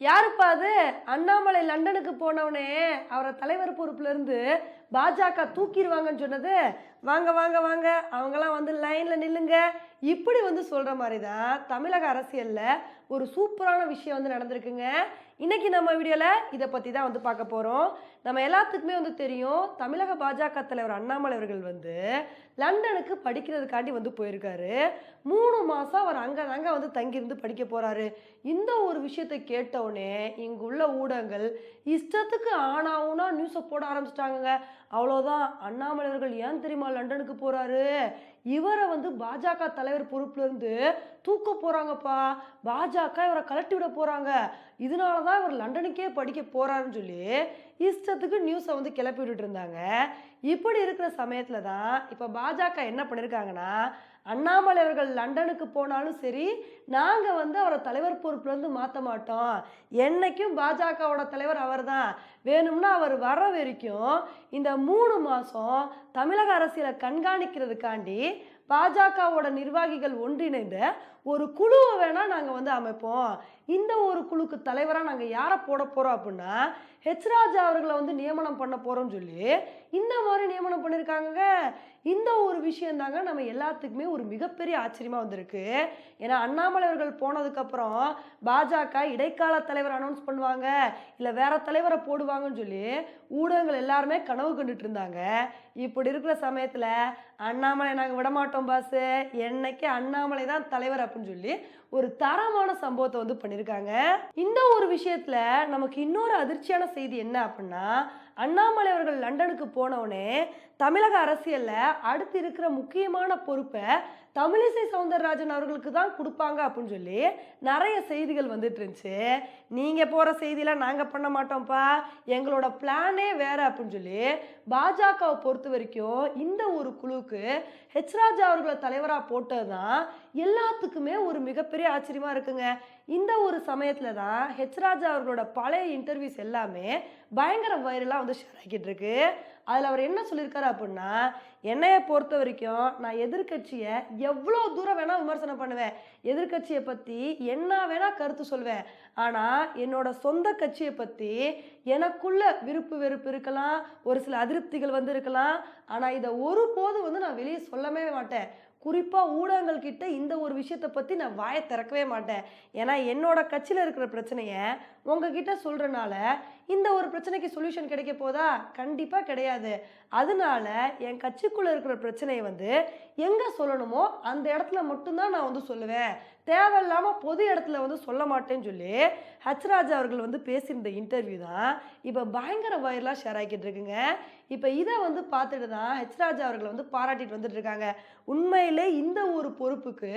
யாருப்பா அது? அண்ணாமலை லண்டனுக்கு போனவனே. அவரை தலைவர் பொறுப்புலேருந்து பாஜக தூக்கிடுவாங்கன்னு சொன்னது. வாங்க வாங்க வாங்க. அவங்கெல்லாம் வந்து லைனில் நில்லுங்க. இப்படி வந்து சொல்கிற மாதிரி தான் தமிழக அரசியலில் ஒரு சூப்பரான விஷயம் வந்து நடந்திருக்குங்க. இன்னைக்கு நம்ம வீடியோவில் இதை பற்றி தான் வந்து பார்க்க போகிறோம் நம்ம எல்லாத்துக்குமே வந்து தெரியும் தமிழக பாஜக தலைவர் அண்ணாமலை அவர்கள் வந்து லண்டனுக்கு படிக்கிறதுக்காண்டி வந்து போயிருக்காரு. மூணு மாதம் அவர் அங்கே தாங்க வந்து தங்கியிருந்து படிக்க போகிறாரு இந்த ஒரு விஷயத்தை கேட்டவுடனே இங்குள்ள ஊடகங்கள் இஷ்டத்துக்கு ஆனாவுனா நியூஸை போட ஆரம்பிச்சிட்டாங்க அவ்வளோதான் அண்ணாமலை அவர்கள் ஏன் தெரியுமா லண்டனுக்கு போகிறாரு இவரை வந்து பாஜக தலைவர் பொறுப்புலேருந்து தூக்க போகிறாங்கப்பா பாஜக இவரை கலட்டி விட போகிறாங்க இதனால தான் இவர் லண்டனுக்கே படிக்க போகிறாருன்னு சொல்லி இஷ்டத்துக்கு நியூஸை வந்து கிளப்பி விட்டுட்டு இருந்தாங்க. இப்படி இருக்கிற சமயத்தில் தான் இப்போ பாஜக என்ன பண்ணியிருக்காங்கன்னா அண்ணாமலை அவர்கள் லண்டனுக்கு போனாலும் சரி நாங்கள் வந்து அவரை தலைவர் பொறுப்புலேருந்து மாற்ற மாட்டோம். என்னைக்கும் பாஜகவோட தலைவர் அவர் தான் வேணும்னா அவர் வர வரைக்கும் இந்த மூணு மாதம் தமிழக அரசியலை கண்காணிக்கிறதுக்காண்டி பாஜகவோட நிர்வாகிகள் ஒன்றிணைந்த ஒரு குழுவை வேணால் நாங்கள் வந்து அமைப்போம். இந்த ஒரு குழுக்கு தலைவராக நாங்கள் யாரை போட போகிறோம் அப்படின்னா ஹெச் ராஜா அவர்களை வந்து நியமனம் பண்ண போகிறோம்னு சொல்லி இந்த மாதிரி நியமனம் பண்ணியிருக்காங்க இந்த ஒரு விஷயம் தாங்க நம்ம எல்லாத்துக்குமே ஒரு மிகப்பெரிய ஆச்சரியமாக வந்திருக்கு. ஏன்னா அண்ணாமலை அவர்கள் போனதுக்கப்புறம் பாஜக இடைக்கால தலைவர் அனௌன்ஸ் பண்ணுவாங்க. இல்லை வேற தலைவரை போடுவாங்கன்னு சொல்லி ஊடகங்கள் எல்லாருமே கனவு கண்டுட்டு இருந்தாங்க. இப்படி இருக்கிற சமயத்தில் அண்ணாமலை நாங்கள் விடமாட்டோம் பாஸ் என்னைக்கு அண்ணாமலை தான் தலைவர் அப்படி சொல்லி ஒரு தரமான சம்பவத்தை வந்து பண்ணியிருக்காங்க இந்த ஒரு விஷயத்துல நமக்கு இன்னொரு அதிர்ச்சியான செய்தி என்ன அப்படின்னா அண்ணாமலை அவர்கள் லண்டனுக்கு போனவுடனே தமிழக அரசியலில் அடுத்து இருக்கிற முக்கியமான பொறுப்பை தமிழிசை சவுந்தரராஜன் அவர்களுக்கு தான் கொடுப்பாங்க அப்படின்னு சொல்லி நிறைய செய்திகள் வந்துட்டு இருந்துச்சு. நீங்கள் போகிற செய்தியெல்லாம் நாங்கள் பண்ண மாட்டோம்ப்பா. எங்களோட பிளானே வேறு அப்படின்னு சொல்லி பாஜகவை பொறுத்த வரைக்கும் இந்த ஒரு குழுவுக்கு ஹெச்ராஜா அவர்களை தலைவராக போட்டது தான் எல்லாத்துக்குமே ஒரு மிகப்பெரிய ஆச்சரியமா இருக்குங்க. இந்த ஒரு சமயத்தில் தான் ஹெச் ராஜா அவர்களோட பழைய இன்டர்வியூஸ் எல்லாமே பயங்கர வைரலாக வந்து ஷேர் ஆகிட்டு இருக்கு. அதில் அவர் என்ன சொல்லியிருக்காரு அப்படின்னா என்னையை பொறுத்த வரைக்கும் நான் எதிர்க்கட்சியை எவ்வளோ தூரம் வேணால் விமர்சனம் பண்ணுவேன். எதிர்க்கட்சியை பற்றி என்ன வேணால் கருத்து சொல்வேன். ஆனால் என்னோட சொந்த கட்சியை பற்றி எனக்குள்ள விருப்பு வெறுப்பு இருக்கலாம் ஒரு சில அதிருப்திகள் வந்து இருக்கலாம். ஆனால் இதை ஒருபோதும் வந்து நான் வெளியே சொல்லவே மாட்டேன். குறிப்பாக ஊடகங்கள்கிட்ட இந்த ஒரு விஷயத்தை பற்றி நான் வாயை திறக்கவே மாட்டேன். ஏன்னா என்னோட கட்சியில் இருக்கிற பிரச்சனையை உங்ககிட்ட சொல்கிறனால இந்த ஒரு பிரச்சனைக்கு சொல்யூஷன் கிடைக்க போதா? கண்டிப்பாக கிடையாது. அதனால என் கட்சிக்குள்ளே இருக்கிற பிரச்சனையை வந்து எங்கே சொல்லணுமோ அந்த இடத்துல மட்டும்தான் நான் வந்து சொல்லுவேன். தேவையில்லாமல் பொது இடத்துல வந்து சொல்ல மாட்டேன்னு சொல்லி ஹச் ராஜா அவர்கள் வந்து பேசியிருந்த இன்டர்வியூ தான் இப்போ பயங்கர வயர்லாம் ஷேர் ஆகிட்டு இருக்குங்க. இப்போ இதை வந்து பார்த்துட்டு தான் ஹெச் ராஜா அவர்களை வந்து பாராட்டிட்டு வந்துட்டு இருக்காங்க. உண்மையிலே இந்த ஒரு பொறுப்புக்கு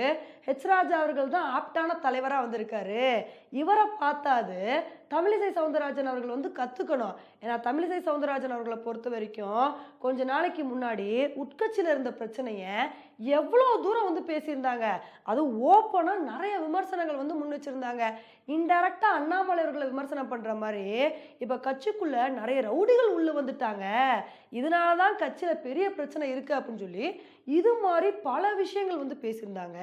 ஹெச் ராஜா அவர்கள் தான் ஆப்டான தலைவராக வந்திருக்காரு. இவரை பார்த்தாது தமிழிசை சவுந்தரராஜன் அவர்கள் வந்து கற்றுக்கணும் ஏன்னா தமிழிசை சவுந்தரராஜன் அவர்களை பொறுத்த வரைக்கும் கொஞ்ச நாளைக்கு முன்னாடி உட்கட்சியில் இருந்த பிரச்சனையை எவ்வளோ தூரம் வந்து பேசியிருந்தாங்க? அதுவும் ஓப்பனாக நிறைய விமர்சனங்கள் வந்து முன் வச்சுருந்தாங்க. இன்டெரக்டாக அண்ணாமலை அவர்களை விமர்சனம் பண்ணுற மாதிரி இப்போ கட்சிக்குள்ளே நிறைய ரவுடிகள் உள்ளே வந்துட்டாங்க. இதனால தான் கட்சியில் பெரிய பிரச்சனை இருக்குது அப்படின்னு சொல்லி இது மாதிரி பல விஷயங்கள் வந்து பேசியிருந்தாங்க.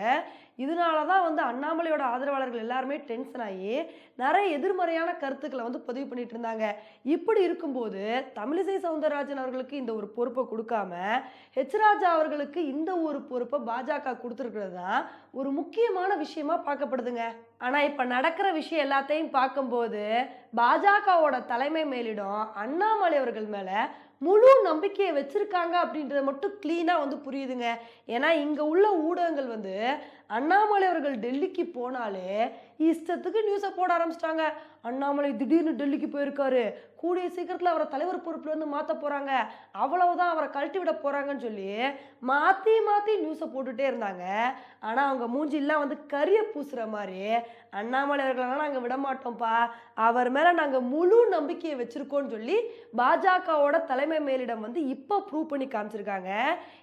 இதனால தான் வந்து அண்ணாமலையோட ஆதரவாளர்கள் எல்லாருமே டென்ஷன் ஆகி நிறைய எதிர்மறையான கருத்துக்களை வந்து பதிவு பண்ணிட்டு இருந்தாங்க. இப்படி இருக்கும்போது தமிழிசை சவுந்தரராஜன் அவர்களுக்கு இந்த ஒரு பொறுப்பை கொடுக்காம ஹெச் ராஜா அவர்களுக்கு இந்த ஒரு பொறுப்பை பாஜக கொடுத்துருக்கிறது தான் ஒரு முக்கியமான விஷயமா பார்க்கப்படுதுங்க. ஆனால் இப்போ நடக்கிற விஷயம் எல்லாத்தையும் பார்க்கும்போது பாஜகவோட தலைமை மேலிடம் அண்ணாமலை அவர்கள் மேலே முழு நம்பிக்கையை வச்சுருக்காங்க அப்படின்றது மட்டும் க்ளீனாக வந்து புரியுதுங்க. ஏன்னா இங்கே உள்ள ஊடகங்கள் வந்து அண்ணாமலை அவர்கள் டெல்லிக்கு போனாலே இஷ்டத்துக்கு நியூஸை போட ஆரம்பிச்சிட்டாங்க. அண்ணாமலை திடீர்னு டெல்லிக்கு போயிருக்காரு. கூடிய சீக்கிரத்தில் அவரை தலைவர் பொறுப்பில் வந்து மாற்ற போகிறாங்க அவ்வளவுதான் அவரை கழட்டி விட போகிறாங்கன்னு சொல்லி மாற்றி மாற்றி நியூஸை போட்டுகிட்டே இருந்தாங்க. ஆனால் அவங்க மூஞ்சிலாம் வந்து கரிய பூசுகிற மாதிரி அண்ணாமலை அவர்களெல்லாம் நாங்கள் விட மாட்டோம்ப்பா அவர் மேலே நாங்கள் முழு நம்பிக்கையை வச்சுருக்கோன்னு சொல்லி பாஜகவோட தலைமை மேலிடம் வந்து இப்போ ப்ரூவ் பண்ணி காமிச்சிருக்காங்க.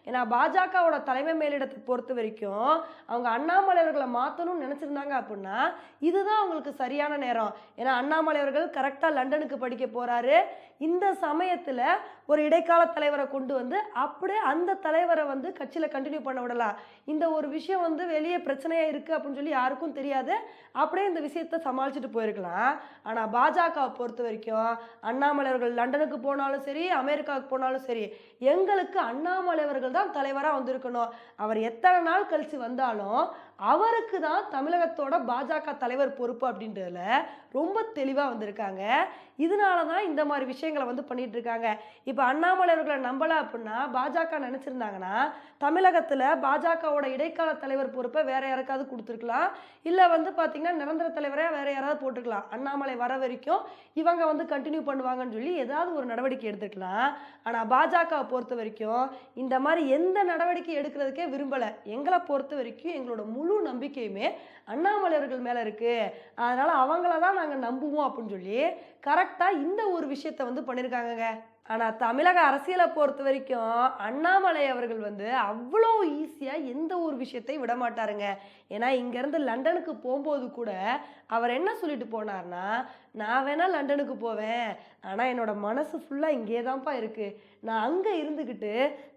ஏன்னா பாஜகவோட தலைமை மேலிடத்தை பொறுத்த வரைக்கும் அவங்க அண்ணாமலை அவர்களை மாற்றணும்னு நினச்சிருந்தாங்க அப்படின்னா இதுதான் அவங்களுக்கு சரியான நேரம். ஏன்னா அண்ணாமலை அவர்கள் கரெக்டாக லண்டனுக்கு படிக்க போகிறாரு இந்த சமயத்தில் ஒரு இடைக்கால தலைவரை கொண்டு வந்து அப்படியே அந்த தலைவரை வந்து கட்சியில் கண்டினியூ பண்ண விடலாம். இந்த ஒரு விஷயம் வந்து வெளியே பிரச்சனையாக இருக்குது அப்படின்னு சொல்லி யாருக்கும் தெரியாது. அப்படியே இந்த விஷயத்தை சமாளிச்சுட்டு போயிருக்கலாம். ஆனால் பாஜகவை பொறுத்த வரைக்கும் அண்ணாமலை அவர்கள் லண்டனுக்கு போனாலும் சரி அமெரிக்காவுக்கு போனாலும் சரி எங்களுக்கு அண்ணாமலை அவர்கள் தான் தலைவராக வந்திருக்கணும். அவர் எத்தனை நாள் கழித்து வந்தாலும் 있어서 அவருக்கு தான் தமிழகத்தோட பாஜக தலைவர் பொறுப்பு அப்படின்றதுல ரொம்ப தெளிவாக வந்திருக்காங்க. இதனால தான் இந்த மாதிரி விஷயங்களை வந்து பண்ணிட்டு இருக்காங்க. இப்போ அண்ணாமலை அவர்களை நம்பலை அப்படின்னா பாஜக நினச்சிருந்தாங்கன்னா தமிழகத்தில் பாஜகவோட இடைக்கால தலைவர் பொறுப்பை வேற யாருக்காவது கொடுத்துருக்கலாம். இல்லை வந்து பார்த்தீங்கன்னா நிரந்தர தலைவராக வேற யாராவது போட்டுக்கலாம் அண்ணாமலை வர வரைக்கும் இவங்க வந்து கண்டினியூ பண்ணுவாங்கன்னு சொல்லி ஏதாவது ஒரு நடவடிக்கை எடுத்துக்கலாம் ஆனால் பாஜகவை பொறுத்த வரைக்கும் இந்த மாதிரி எந்த நடவடிக்கை எடுக்கிறதுக்கே விரும்பலை. எங்களை பொறுத்த வரைக்கும் எங்களோட முழு முழு நம்பிக்கையுமே அண்ணாமலையர்கள் மேலே இருக்குது அதனால் அவங்கள தான் நாங்கள் நம்புவோம் அப்படின்னு சொல்லி கரெக்டாக இந்த ஒரு விஷயத்த வந்து பண்ணியிருக்காங்கங்க ஆனால் தமிழக அரசியலை பொறுத்த வரைக்கும் அண்ணாமலை அவர்கள் வந்து அவ்வளோ ஈஸியாக எந்த ஒரு விஷயத்தையும் விட மாட்டாருங்க. ஏன்னா இங்கேருந்து லண்டனுக்கு போகும்போது கூட அவர் என்ன சொல்லிட்டு போனார்னா நான் வேணால் லண்டனுக்கு போவேன். ஆனால் என்னோட மனசு ஃபுல்லாக இங்கே தான்ப்பா இருக்குது நான் அங்கே இருந்துக்கிட்டு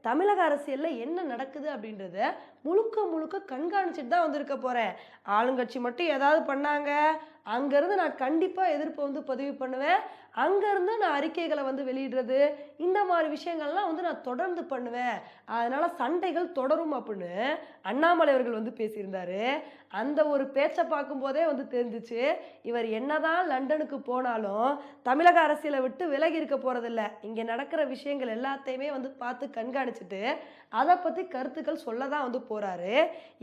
தமிழக அரசியலில் என்ன நடக்குது அப்படின்றத முழுக்க முழுக்க கண்காணிச்சிட்டு தான் வந்திருக்க போகிறேன் ஆளுங்கட்சி மட்டும் ஏதாவது பண்ணாங்க. அங்கேருந்து நான் கண்டிப்பாக எதிர்ப்பை வந்து பதிவு பண்ணுவேன். அங்கேருந்து நான் அறிக்கைகளை வந்து வெளியிடுறது. இந்த மாதிரி விஷயங்கள்லாம் வந்து நான் தொடர்ந்து பண்ணுவேன். அதனால் சண்டைகள் தொடரும் அப்படின்னு அண்ணாமலை அவர்கள் வந்து பேசியிருந்தார். அந்த ஒரு பேச்சை பார்க்கும்போதே வந்து தெரிஞ்சிச்சு. இவர் என்னதான் லண்டனுக்கு போனாலும் தமிழக அரசியலை விட்டு விலகி இருக்க போகிறதில்ல இங்கே நடக்கிற விஷயங்கள் எல்லாத்தையுமே வந்து பார்த்து கண்காணிச்சுட்டு அதை பற்றி கருத்துக்கள் சொல்ல தான் வந்து போகிறாரு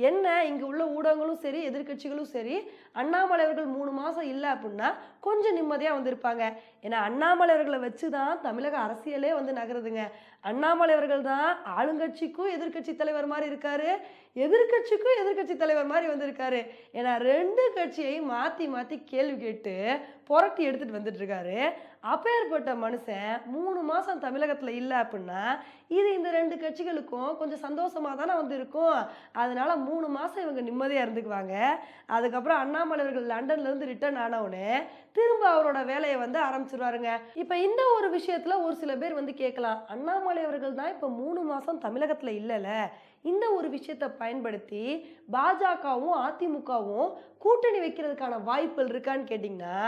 என்ன இங்கே உள்ள ஊடகங்களும் சரி எதிர்க்கட்சிகளும் சரி அண்ணாமலை அவர்கள் மூணு மாதம் இல்லை அப்படின்னா கொஞ்சம் நிம்மதியாக வந்திருப்பாங்க. ஏன்னா அண்ணாமலை அவர்களை வச்சு தான் தமிழக அரசியலே வந்து நகருதுங்க. அண்ணாமலை அவர்கள் தான் ஆளுங்கட்சிக்கும் எதிர்க்கட்சி தலைவர் மாதிரி இருக்காரு எதிர்க்கட்சிக்கும் எதிர்க்கட்சி தலைவர் மாதிரி வந்திருக்காரு ஏன்னா ரெண்டு கட்சியையும் மாற்றி மாற்றி கேள்வி கேட்டு புரட்டி எடுத்துகிட்டு வந்துட்டு இருக்காரு. அப்பேற்பட்ட மனுஷன் மூணு மாதம் தமிழகத்தில் இல்லை அப்படின்னா இது இந்த ரெண்டு கட்சிகளுக்கும் கொஞ்சம் சந்தோஷமாக தானே வந்து இருக்கும் அதனால் மூணு மாதம் இவங்க நிம்மதியாக இருந்துக்குவாங்க. அதுக்கப்புறம் அண்ணாமலையவர்கள் லண்டன்லேருந்து ரிட்டர்ன் ஆனவுடனே திரும்ப அவரோட வேலையை வந்து ஆரம்பிச்சிருவாருங்க. இப்போ இந்த ஒரு விஷயத்தில் ஒரு சில பேர் வந்து கேட்கலாம் அண்ணாமலை அவர்கள் தான் இப்போ மூணு மாதம் தமிழகத்தில் இல்லைல்ல இந்த ஒரு விஷயத்தை பயன்படுத்தி பாஜகவும் அதிமுகவும் கூட்டணி வைக்கிறதுக்கான வாய்ப்புகள் இருக்கான்னு கேட்டிங்கன்னா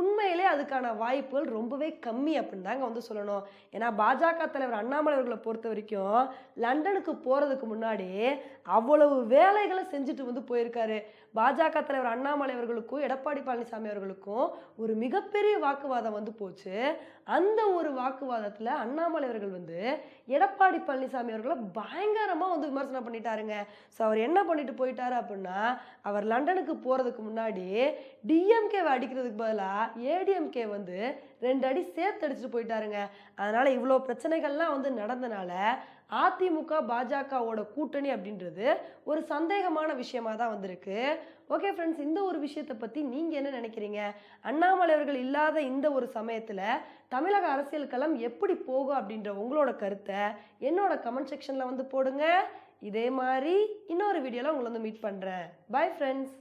உண்மையிலே அதுக்கான வாய்ப்புகள் ரொம்பவே கம்மி அப்படின்னு தாங்க வந்து சொல்லணும். ஏன்னா பாஜக தலைவர் அண்ணாமலை அவர்களை பொறுத்த வரைக்கும் லண்டனுக்கு போகிறதுக்கு முன்னாடி அவ்வளவு வேலைகளை செஞ்சுட்டு வந்து போயிருக்காரு. பாஜக தலைவர் அண்ணாமலை அவர்களுக்கும் எடப்பாடி பழனிசாமி அவர்களுக்கும் ஒரு மிகப்பெரிய வாக்குவாதம் வந்து போச்சு. அந்த ஒரு வாக்குவாதத்தில் அண்ணாமலை அவர்கள் வந்து எடப்பாடி பழனிசாமி அவர்களை பயங்கரமாக வந்து விமர்சனம் பண்ணிட்டாருங்க. ஸோ அவர் என்ன பண்ணிட்டு போயிட்டாரு அப்படின்னா அவர் லண்டனுக்கு போகிறதுக்கு முன்னாடி டிஎம்கேவை அடிக்கிறதுக்கு பதிலாக ஏடிஎம்கே வந்து ரெண்டு அடி சேர்த்து அடிச்சுட்டு போயிட்டாருங்க. அதனால் இவ்வளோ பிரச்சனைகள்லாம் வந்து நடந்தனால அதிமுக பாஜகவோட கூட்டணி அப்படின்றது ஒரு சந்தேகமான விஷயமா தான் வந்திருக்கு. ஓகே ஃப்ரெண்ட்ஸ் இந்த ஒரு விஷயத்தை பற்றி நீங்கள் என்ன நினைக்கிறீங்க? அண்ணாமலை அவர்கள் இல்லாத இந்த ஒரு சமயத்தில் தமிழக அரசியல் களம் எப்படி போகும் அப்படின்ற உங்களோட கருத்தை என்னோட கமெண்ட் செக்ஷனில் வந்து போடுங்க. இதே மாதிரி இன்னொரு வீடியோவில் உங்களை வந்து மீட் பண்ணுறேன் பை ஃப்ரெண்ட்ஸ்